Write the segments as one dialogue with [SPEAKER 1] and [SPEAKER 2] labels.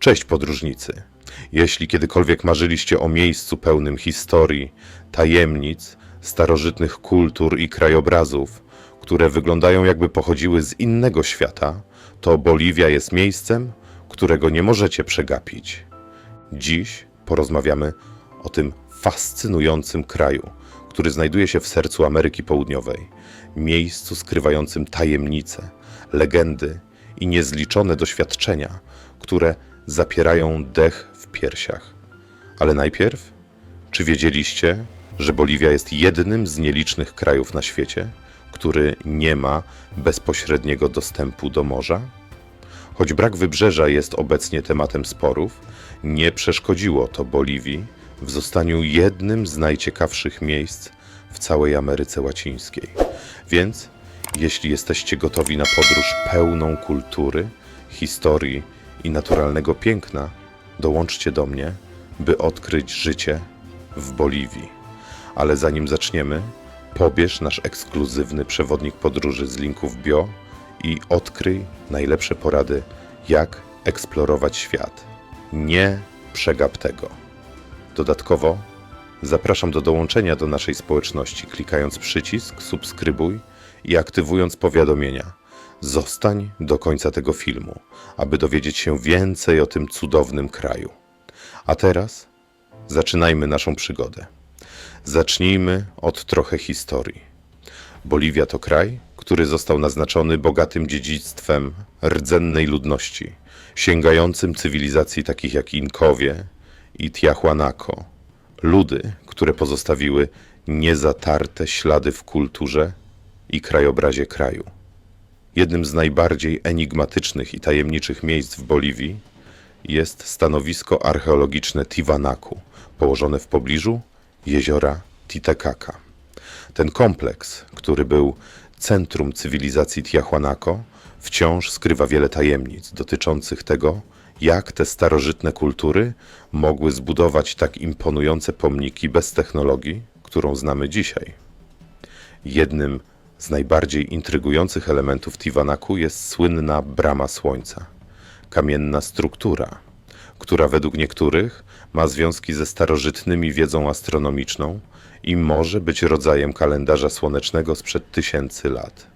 [SPEAKER 1] Cześć podróżnicy. Jeśli kiedykolwiek marzyliście o miejscu pełnym historii, tajemnic, starożytnych kultur i krajobrazów, które wyglądają jakby pochodziły z innego świata, to Boliwia jest miejscem, którego nie możecie przegapić. Dziś porozmawiamy o tym fascynującym kraju, który znajduje się w sercu Ameryki Południowej, miejscu skrywającym tajemnice, legendy i niezliczone doświadczenia, które zapierają dech w piersiach. Ale najpierw, czy wiedzieliście, że Boliwia jest jednym z nielicznych krajów na świecie, który nie ma bezpośredniego dostępu do morza? Choć brak wybrzeża jest obecnie tematem sporów, nie przeszkodziło to Boliwii w zostaniu jednym z najciekawszych miejsc w całej Ameryce Łacińskiej. Więc, jeśli jesteście gotowi na podróż pełną kultury, historii i naturalnego piękna, dołączcie do mnie, by odkryć życie w Boliwii. Ale zanim zaczniemy, pobierz nasz ekskluzywny przewodnik podróży z linków bio i odkryj najlepsze porady, jak eksplorować świat. Nie przegap tego. Dodatkowo zapraszam do dołączenia do naszej społeczności, klikając przycisk subskrybuj i aktywując powiadomienia. Zostań do końca tego filmu, aby dowiedzieć się więcej o tym cudownym kraju. A teraz zaczynajmy naszą przygodę. Zacznijmy od trochę historii. Boliwia to kraj, który został naznaczony bogatym dziedzictwem rdzennej ludności, sięgającym cywilizacji takich jak Inkowie i Tiahuanaco. Ludy, które pozostawiły niezatarte ślady w kulturze i krajobrazie kraju. Jednym z najbardziej enigmatycznych i tajemniczych miejsc w Boliwii jest stanowisko archeologiczne Tiwanaku, położone w pobliżu jeziora Titicaca. Ten kompleks, który był centrum cywilizacji Tiahuanaco, wciąż skrywa wiele tajemnic dotyczących tego, jak te starożytne kultury mogły zbudować tak imponujące pomniki bez technologii, którą znamy dzisiaj. Jednym z najbardziej intrygujących elementów Tiwanaku jest słynna brama słońca. Kamienna struktura, która według niektórych ma związki ze starożytnymi wiedzą astronomiczną i może być rodzajem kalendarza słonecznego sprzed tysięcy lat.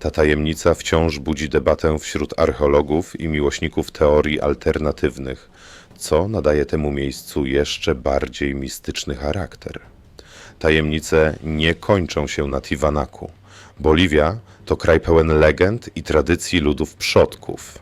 [SPEAKER 1] Ta tajemnica wciąż budzi debatę wśród archeologów i miłośników teorii alternatywnych, co nadaje temu miejscu jeszcze bardziej mistyczny charakter. Tajemnice nie kończą się na Tiwanaku. Boliwia to kraj pełen legend i tradycji ludów przodków.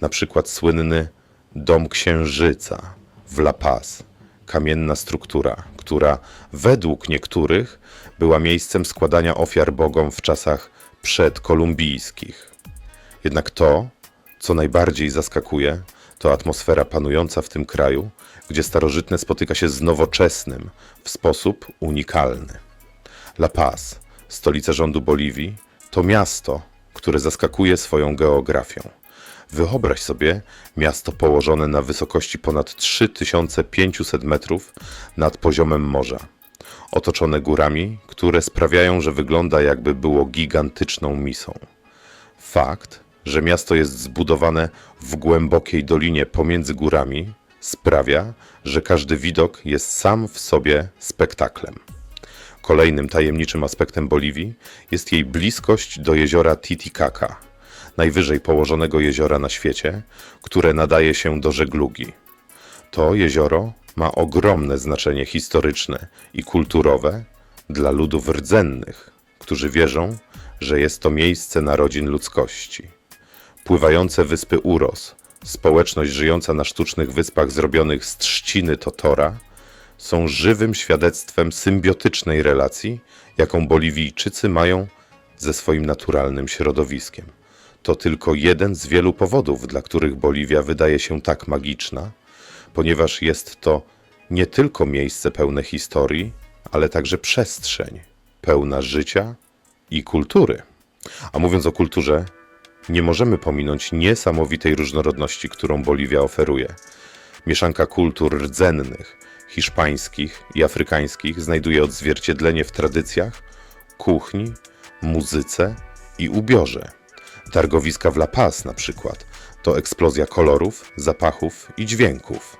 [SPEAKER 1] Na przykład słynny Dom Księżyca w La Paz, kamienna struktura, która według niektórych była miejscem składania ofiar bogom w czasach przedkolumbijskich. Jednak to, co najbardziej zaskakuje, to atmosfera panująca w tym kraju, gdzie starożytne spotyka się z nowoczesnym w sposób unikalny. La Paz, stolica rządu Boliwii, to miasto, które zaskakuje swoją geografią. Wyobraź sobie miasto położone na wysokości ponad 3500 metrów nad poziomem morza, otoczone górami, które sprawiają, że wygląda jakby było gigantyczną misą. Fakt, że miasto jest zbudowane w głębokiej dolinie pomiędzy górami, sprawia, że każdy widok jest sam w sobie spektaklem. Kolejnym tajemniczym aspektem Boliwii jest jej bliskość do jeziora Titicaca, najwyżej położonego jeziora na świecie, które nadaje się do żeglugi. To jezioro ma ogromne znaczenie historyczne i kulturowe dla ludów rdzennych, którzy wierzą, że jest to miejsce narodzin ludzkości. Pływające wyspy Uros, społeczność żyjąca na sztucznych wyspach zrobionych z trzciny Totora, są żywym świadectwem symbiotycznej relacji, jaką Boliwijczycy mają ze swoim naturalnym środowiskiem. To tylko jeden z wielu powodów, dla których Boliwia wydaje się tak magiczna, ponieważ jest to nie tylko miejsce pełne historii, ale także przestrzeń pełna życia i kultury. A mówiąc o kulturze, nie możemy pominąć niesamowitej różnorodności, którą Boliwia oferuje. Mieszanka kultur rdzennych, hiszpańskich i afrykańskich znajduje odzwierciedlenie w tradycjach, kuchni, muzyce i ubiorze. Targowiska w La Paz na przykład To eksplozja kolorów, zapachów i dźwięków.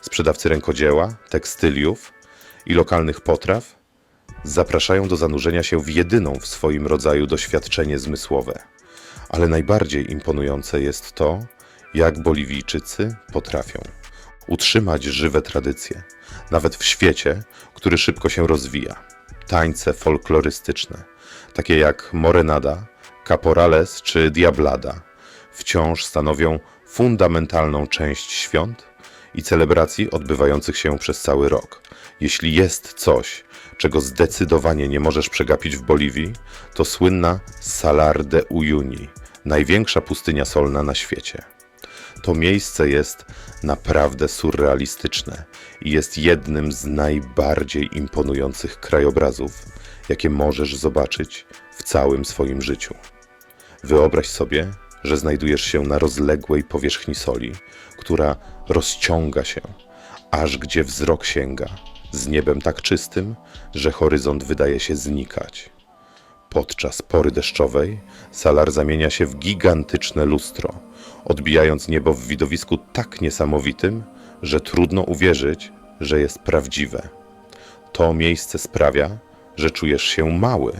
[SPEAKER 1] Sprzedawcy rękodzieła, tekstyliów i lokalnych potraw zapraszają do zanurzenia się w jedyną w swoim rodzaju doświadczenie zmysłowe. Ale najbardziej imponujące jest to, jak Boliwijczycy potrafią utrzymać żywe tradycje, nawet w świecie, który szybko się rozwija. Tańce folklorystyczne, takie jak Morenada, Caporales czy Diablada, wciąż stanowią fundamentalną część świąt i celebracji odbywających się przez cały rok. Jeśli jest coś, czego zdecydowanie nie możesz przegapić w Boliwii, to słynna Salar de Uyuni, największa pustynia solna na świecie. To miejsce jest naprawdę surrealistyczne i jest jednym z najbardziej imponujących krajobrazów, jakie możesz zobaczyć w całym swoim życiu. Wyobraź sobie, że znajdujesz się na rozległej powierzchni soli, która rozciąga się, aż gdzie wzrok sięga, z niebem tak czystym, że horyzont wydaje się znikać. Podczas pory deszczowej salar zamienia się w gigantyczne lustro, odbijając niebo w widowisku tak niesamowitym, że trudno uwierzyć, że jest prawdziwe. To miejsce sprawia, że czujesz się mały,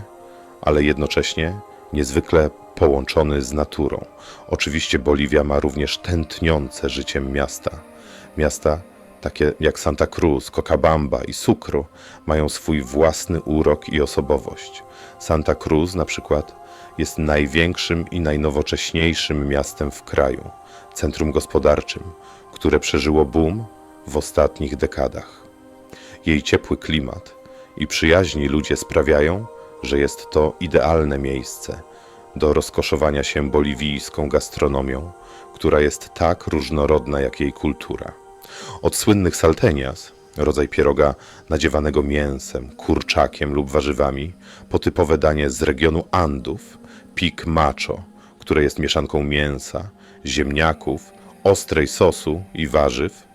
[SPEAKER 1] ale jednocześnie niezwykle połączony z naturą. Oczywiście Boliwia ma również tętniące życiem miasta. Miasta takie jak Santa Cruz, Cochabamba i Sucro mają swój własny urok i osobowość. Santa Cruz na przykład jest największym i najnowocześniejszym miastem w kraju, centrum gospodarczym, które przeżyło boom w ostatnich dekadach. Jej ciepły klimat i przyjaźni ludzie sprawiają, że jest to idealne miejsce do rozkoszowania się boliwijską gastronomią, która jest tak różnorodna jak jej kultura. Od słynnych saltenias, rodzaj pieroga nadziewanego mięsem, kurczakiem lub warzywami, po typowe danie z regionu Andów, pik macho, które jest mieszanką mięsa, ziemniaków, ostrej sosu i warzyw,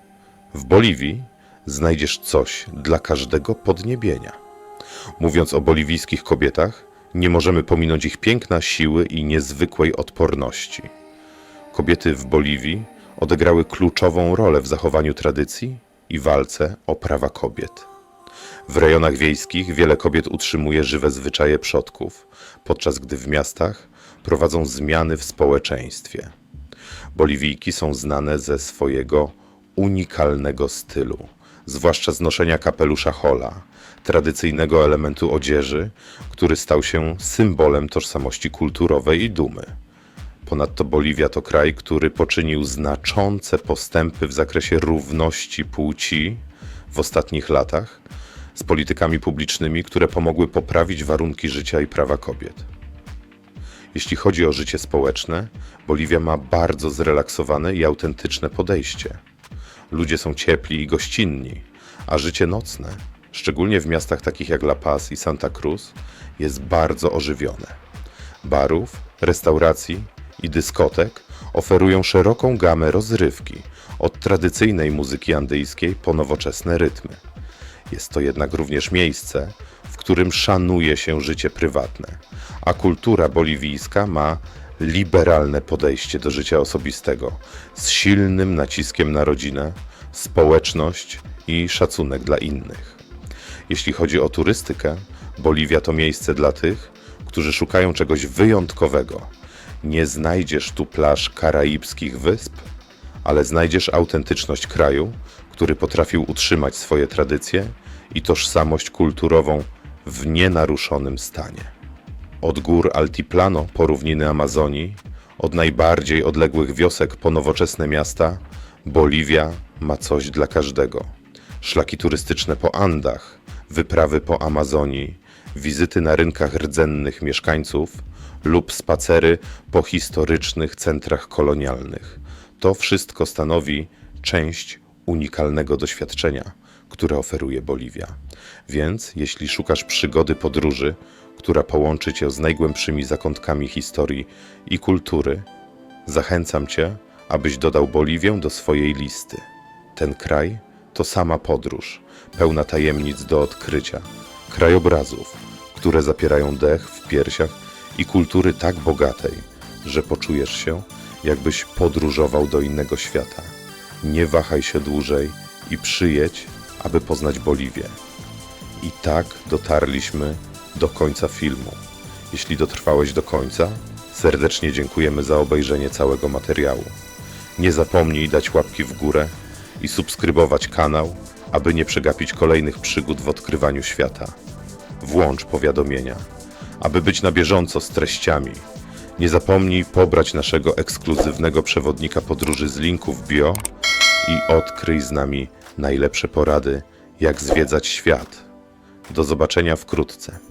[SPEAKER 1] w Boliwii znajdziesz coś dla każdego podniebienia. Mówiąc o boliwijskich kobietach, nie możemy pominąć ich piękna, siły i niezwykłej odporności. Kobiety w Boliwii odegrały kluczową rolę w zachowaniu tradycji i walce o prawa kobiet. W rejonach wiejskich wiele kobiet utrzymuje żywe zwyczaje przodków, podczas gdy w miastach prowadzą zmiany w społeczeństwie. Boliwijki są znane ze swojego unikalnego stylu, zwłaszcza z noszenia kapelusza hola, tradycyjnego elementu odzieży, który stał się symbolem tożsamości kulturowej i dumy. Ponadto Boliwia to kraj, który poczynił znaczące postępy w zakresie równości płci w ostatnich latach z politykami publicznymi, które pomogły poprawić warunki życia i prawa kobiet. Jeśli chodzi o życie społeczne, Boliwia ma bardzo zrelaksowane i autentyczne podejście. Ludzie są ciepli i gościnni, a życie nocne, szczególnie w miastach takich jak La Paz i Santa Cruz, jest bardzo ożywione. Barów, restauracji i dyskotek oferują szeroką gamę rozrywki, od tradycyjnej muzyki andyjskiej po nowoczesne rytmy. Jest to jednak również miejsce, w którym szanuje się życie prywatne, a kultura boliwijska ma liberalne podejście do życia osobistego, z silnym naciskiem na rodzinę, społeczność i szacunek dla innych. Jeśli chodzi o turystykę, Boliwia to miejsce dla tych, którzy szukają czegoś wyjątkowego. Nie znajdziesz tu plaż karaibskich wysp, ale znajdziesz autentyczność kraju, który potrafił utrzymać swoje tradycje i tożsamość kulturową w nienaruszonym stanie. Od gór Altiplano po równiny Amazonii, od najbardziej odległych wiosek po nowoczesne miasta, Boliwia ma coś dla każdego. Szlaki turystyczne po Andach, wyprawy po Amazonii, wizyty na rynkach rdzennych mieszkańców lub spacery po historycznych centrach kolonialnych. To wszystko stanowi część unikalnego doświadczenia, które oferuje Boliwia. Więc jeśli szukasz przygody podróży, która połączy cię z najgłębszymi zakątkami historii i kultury, zachęcam cię, abyś dodał Boliwię do swojej listy. Ten kraj to sama podróż, pełna tajemnic do odkrycia, krajobrazów, które zapierają dech w piersiach i kultury tak bogatej, że poczujesz się, jakbyś podróżował do innego świata. Nie wahaj się dłużej i przyjedź, aby poznać Boliwię. I tak dotarliśmy do końca filmu. Jeśli dotrwałeś do końca, serdecznie dziękujemy za obejrzenie całego materiału. Nie zapomnij dać łapki w górę i subskrybować kanał, aby nie przegapić kolejnych przygód w odkrywaniu świata. Włącz powiadomienia, aby być na bieżąco z treściami. Nie zapomnij pobrać naszego ekskluzywnego przewodnika podróży z linków bio i odkryj z nami najlepsze porady, jak zwiedzać świat. Do zobaczenia wkrótce.